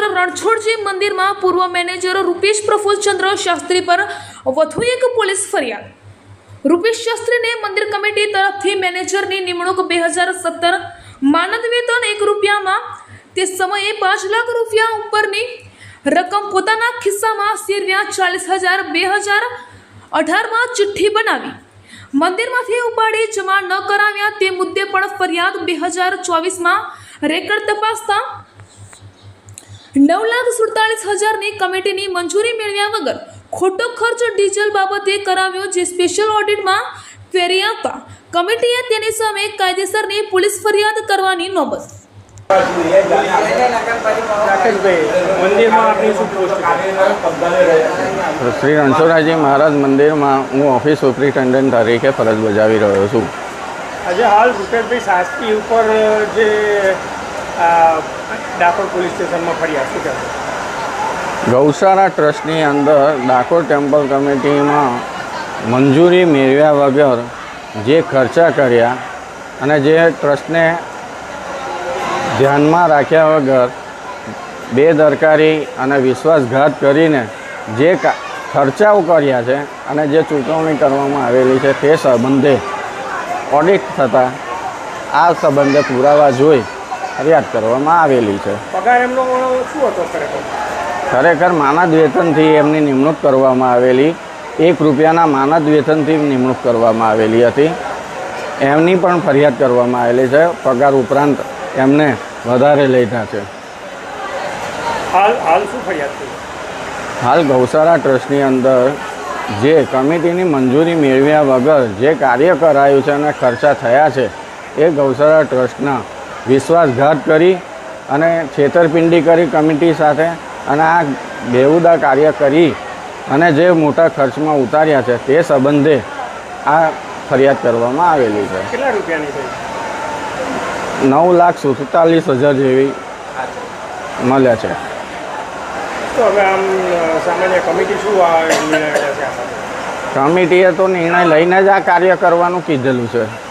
કમિટીમાં પૂર્વ મેનેજર રૂપેશ પ્રફુલચંદ્ર શાસ્ત્રી પર વધુ એક પોલીસ ફરિયાદ. રૂપેશ શાસ્ત્રીને મંદિર કમિટી તરફથી મેનેજરની નિમણૂક બે હજાર સત્તર માનદ વેતન એક રૂપિયામાં, તે સમયે પાંચ લાખ રૂપિયા ઉપરની રકમ પોતાના ખિસ્સામાં સેરવ્યા ચાલીસ હજાર બે હજાર અઢારમાં ચિઠ્ઠી બનાવી. મંદિરમાંથી ઉપાડી જમા ન કરાવ્યા તે મુદ્દે પણ ફરિયાદ બે હજાર ચોવીસમાં રેકર્ડ તપાસતા નવ લાખ સુડતાલીસ હજારની કમિટીની મંજૂરી મેળવ્યા વગર ખોટો ખર્ચ ડીઝલ બાબતે કરાવ્યો જે સ્પેશિયલ ઓડિટમાં ફેરી આપવા કમિટીએ તેની સામે કાયદેસરની પોલીસ ફરિયાદ કરવાની નોબત. રાકેશભાઈ મંદિરમાં આપની શું પોસ્ટ છે શ્રી રણછોડરાયજી મહારાજ મંદિરમાં હું ઓફિસ સુપ્રિન્ટેન્ડન્ટ તરીકે ફરજ બજાવી રહ્યો છું. આજે હાલ રૂપેશભાઈ શાસ્ત્રી ઉપર જે ડાકોર પોલીસ સ્ટેશનમાં ફરિયાદ શું કહેવાય ગૌશાળા ટ્રસ્ટની અંદર ડાકોર ટેમ્પલ કમિટીમાં મંજૂરી મેળવ્યા વગર જે ખર્ચા કર્યા અને જે ટ્રસ્ટને ધ્યાનમાં રાખ્યા વગર બેદરકારી અને વિશ્વાસઘાત કરીને જે ખર્ચાઓ કર્યા છે અને જે ચૂકવણી કરવામાં આવેલી છે તે સંબંધે ઓડિટ થતાં આ સંબંધે પુરાવા જોઈ ફરિયાદ કરવામાં આવેલી છે. પગાર એમનો શું હતો ખરેખર? ખરેખર માનદ વેતનથી એમની નિમણૂક કરવામાં આવેલી એક રૂપિયાના માનદ વેતનથી નિમણૂક કરવામાં આવેલી હતી. એમની પણ ફરિયાદ કરવામાં આવેલી છે. પગાર ઉપરાંત એમને વધારે લીધા છે. હાલ હાલ શું ફરિયાદ હાલ ગૌશાળા ટ્રસ્ટની અંદર જે કમિટીની મંજૂરી મેળવ્યા વગર જે કાર્ય કરાયું છે અને ખર્ચા થયા છે એ ગૌશાળા ટ્રસ્ટના વિશ્વાસઘાત કરી અને છેતરપિંડી કરી કમિટી સાથે અને આ બેહુદા કાર્ય કરી અને જે મોટા ખર્ચમાં ઉતાર્યા છે તે સંબંધે આ ફરિયાદ કરવામાં આવેલી છે. કેટલા રૂપિયાની છે? નવ લાખ સુડતાલીસ હજાર જેવી મળ્યા છે? કમિટીએ તો નિર્ણય લઈને જ આ કાર્ય કરવાનું કીધેલું છે.